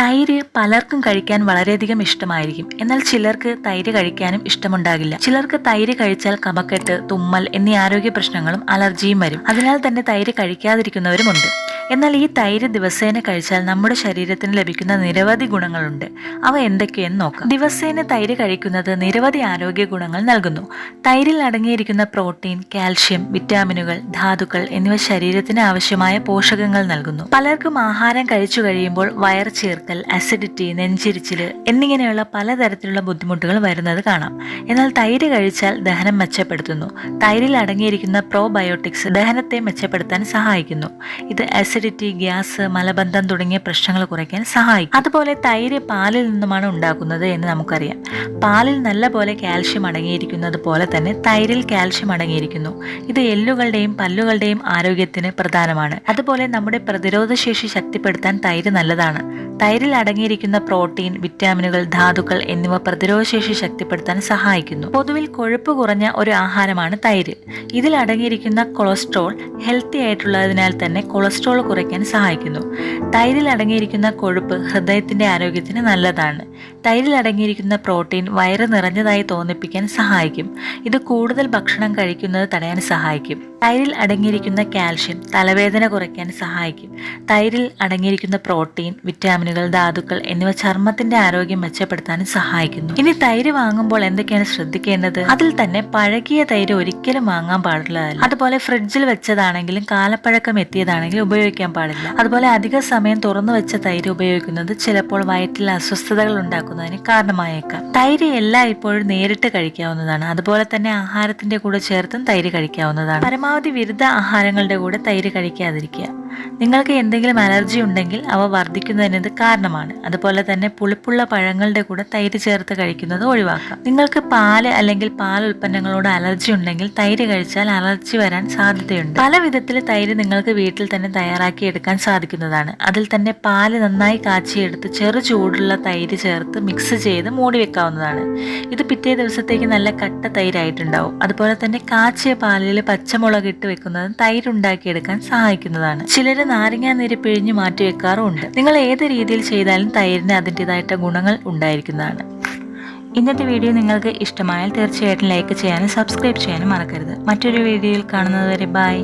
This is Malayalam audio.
തൈര് പലർക്കും കഴിക്കാൻ വളരെയധികം ഇഷ്ടമായിരിക്കും. എന്നാൽ ചിലർക്ക് തൈര് കഴിക്കാനും ഇഷ്ടമുണ്ടാകില്ല. ചിലർക്ക് തൈര് കഴിച്ചാൽ കമക്കെട്ട് തുമ്മൽ എന്നീ ആരോഗ്യ പ്രശ്നങ്ങളും അലർജിയും വരും. അതിനാൽ തന്നെ തൈര് കഴിക്കാതിരിക്കുന്നവരുമുണ്ട്. എന്നാൽ ഈ തൈര് ദിവസേന കഴിച്ചാൽ നമ്മുടെ ശരീരത്തിന് ലഭിക്കുന്ന നിരവധി ഗുണങ്ങളുണ്ട്. അവ എന്തൊക്കെയെന്ന് നോക്കാം. ദിവസേന തൈര് കഴിക്കുന്നത് നിരവധി ആരോഗ്യ ഗുണങ്ങൾ നൽകുന്നു. തൈരിൽ അടങ്ങിയിരിക്കുന്ന പ്രോട്ടീൻ കാൽഷ്യം വിറ്റാമിനുകൾ ധാതുക്കൾ എന്നിവ ശരീരത്തിന് ആവശ്യമായ പോഷകങ്ങൾ നൽകുന്നു. പലർക്കും ആഹാരം കഴിച്ചു കഴിയുമ്പോൾ വയർ ചേർക്കൽ അസിഡിറ്റി നെഞ്ചിരിച്ചിൽ എന്നിങ്ങനെയുള്ള പലതരത്തിലുള്ള ബുദ്ധിമുട്ടുകൾ വരുന്നത് കാണാം. എന്നാൽ തൈര് കഴിച്ചാൽ ദഹനം മെച്ചപ്പെടുത്തുന്നു. തൈരിൽ അടങ്ങിയിരിക്കുന്ന പ്രോബയോട്ടിക്സ് ദഹനത്തെ മെച്ചപ്പെടുത്താൻ സഹായിക്കുന്നു. ഇത് അസിഡിറ്റി ഗ്യാസ് മലബന്ധം തുടങ്ങിയ പ്രശ്നങ്ങൾ കുറയ്ക്കാൻ സഹായിക്കും. അതുപോലെ തൈര് പാലിൽ നിന്നുമാണ് ഉണ്ടാക്കുന്നത് എന്ന് നമുക്കറിയാം. പാലിൽ നല്ല പോലെ കാൽഷ്യം അടങ്ങിയിരിക്കുന്നത് പോലെ തന്നെ തൈരിൽ കാൽഷ്യം അടങ്ങിയിരിക്കുന്നു. ഇത് എല്ലുകളുടെയും പല്ലുകളുടെയും ആരോഗ്യത്തിന് പ്രധാനമാണ്. അതുപോലെ നമ്മുടെ പ്രതിരോധ ശേഷി ശക്തിപ്പെടുത്താൻ തൈര് നല്ലതാണ്. തൈരിൽ അടങ്ങിയിരിക്കുന്ന പ്രോട്ടീൻ വിറ്റാമിനുകൾ ധാതുക്കൾ എന്നിവ പ്രതിരോധശേഷി ശക്തിപ്പെടുത്താൻ സഹായിക്കുന്നു. പൊതുവിൽ കൊഴുപ്പ് കുറഞ്ഞ ഒരു ആഹാരമാണ് തൈര്. ഇതിൽ അടങ്ങിയിരിക്കുന്ന കൊളസ്ട്രോൾ ഹെൽത്തി ആയിട്ടുള്ളതിനാൽ തന്നെ കൊളസ്ട്രോൾ കുറയ്ക്കാൻ സഹായിക്കുന്നു. തൈരിൽ അടങ്ങിയിരിക്കുന്ന കൊഴുപ്പ് ഹൃദയത്തിന്റെ ആരോഗ്യത്തിന് നല്ലതാണ്. തൈരിൽ അടങ്ങിയിരിക്കുന്ന പ്രോട്ടീൻ വയറ് നിറഞ്ഞതായി തോന്നിപ്പിക്കാൻ സഹായിക്കും. ഇത് കൂടുതൽ ഭക്ഷണം കഴിക്കുന്നത് തടയാൻ സഹായിക്കും. തൈരിൽ അടങ്ങിയിരിക്കുന്ന കാൽഷ്യം തലവേദന കുറയ്ക്കാൻ സഹായിക്കും. തൈരിൽ അടങ്ങിയിരിക്കുന്ന പ്രോട്ടീൻ വിറ്റാമിനുകൾ ധാതുക്കൾ എന്നിവ ചർമ്മത്തിന്റെ ആരോഗ്യം മെച്ചപ്പെടുത്താനും സഹായിക്കുന്നു. ഇനി തൈര് വാങ്ങുമ്പോൾ എന്തൊക്കെയാണ് ശ്രദ്ധിക്കേണ്ടത്? അതിൽ തന്നെ പഴകിയ തൈര് ഒരിക്കലും വാങ്ങാൻ പാടുള്ളതല്ല. അതുപോലെ ഫ്രിഡ്ജിൽ വെച്ചതാണെങ്കിലും കാലപ്പഴക്കം എത്തിയതാണെങ്കിലും ഉപയോഗിക്കാൻ പാടില്ല. അതുപോലെ അധിക സമയം തുറന്നു വെച്ച തൈര് ഉപയോഗിക്കുന്നത് ചിലപ്പോൾ വയറ്റിൽ അസ്വസ്ഥതകൾ ഉണ്ടാക്കുന്നതിന് കാരണമായേക്കാം. തൈര് എല്ലാം ഇപ്പോഴും നേരിട്ട് കഴിക്കാവുന്നതാണ്. അതുപോലെ തന്നെ ആഹാരത്തിന്റെ കൂടെ ചേർത്തും തൈര് കഴിക്കാവുന്നതാണ്. പരമാവധി വിരുദ്ധ ആഹാരങ്ങളുടെ കൂടെ തൈര് കഴിക്കാതിരിക്കുക. നിങ്ങൾക്ക് എന്തെങ്കിലും അലർജി ഉണ്ടെങ്കിൽ അവ വർദ്ധിക്കുന്നതിനത് കാരണമാണ്. അതുപോലെ തന്നെ പുളിപ്പുള്ള പഴങ്ങളുടെ കൂടെ തൈര് ചേർത്ത് കഴിക്കുന്നത് ഒഴിവാക്കാം. നിങ്ങൾക്ക് പാൽ അല്ലെങ്കിൽ പാൽ ഉൽപ്പന്നങ്ങളോട് അലർജി ഉണ്ടെങ്കിൽ തൈര് കഴിച്ചാൽ അലർജി വരാൻ സാധ്യതയുണ്ട്. പല വിധത്തിൽ തൈര് നിങ്ങൾക്ക് വീട്ടിൽ തന്നെ തയ്യാറാക്കി എടുക്കാൻ സാധിക്കുന്നതാണ്. അതിൽ തന്നെ പാൽ നന്നായി കാച്ചിയെടുത്ത് ചെറു ചൂടുള്ള തൈര് ചേർത്ത് മിക്സ് ചെയ്ത് മൂടി വെക്കാവുന്നതാണ്. ഇത് പിറ്റേ ദിവസത്തേക്ക് നല്ല കട്ട തൈരായിട്ടുണ്ടാവും. അതുപോലെ തന്നെ കാച്ചിയ പാലിൽ പച്ചമുളക് ഇട്ട് വെക്കുന്നത് തൈര് ഉണ്ടാക്കിയെടുക്കാൻ സഹായിക്കുന്നതാണ്. ചിലര് നാരങ്ങാ നീര് പിഴിഞ്ഞ് മാറ്റി വെക്കാറുമുണ്ട്. നിങ്ങൾ ഏത് രീതിയിൽ ചെയ്താലും തൈരിന് അതിന്റെതായിട്ട് ഗുണങ്ങൾ ഉണ്ടായിരിക്കുന്നതാണ്. ഇന്നത്തെ വീഡിയോ നിങ്ങൾക്ക് ഇഷ്ടമായാൽ തീർച്ചയായിട്ടും ലൈക്ക് ചെയ്യാനും സബ്സ്ക്രൈബ് ചെയ്യാനും മറക്കരുത്. മറ്റൊരു വീഡിയോയിൽ കാണുന്നതുവരെ ബൈ.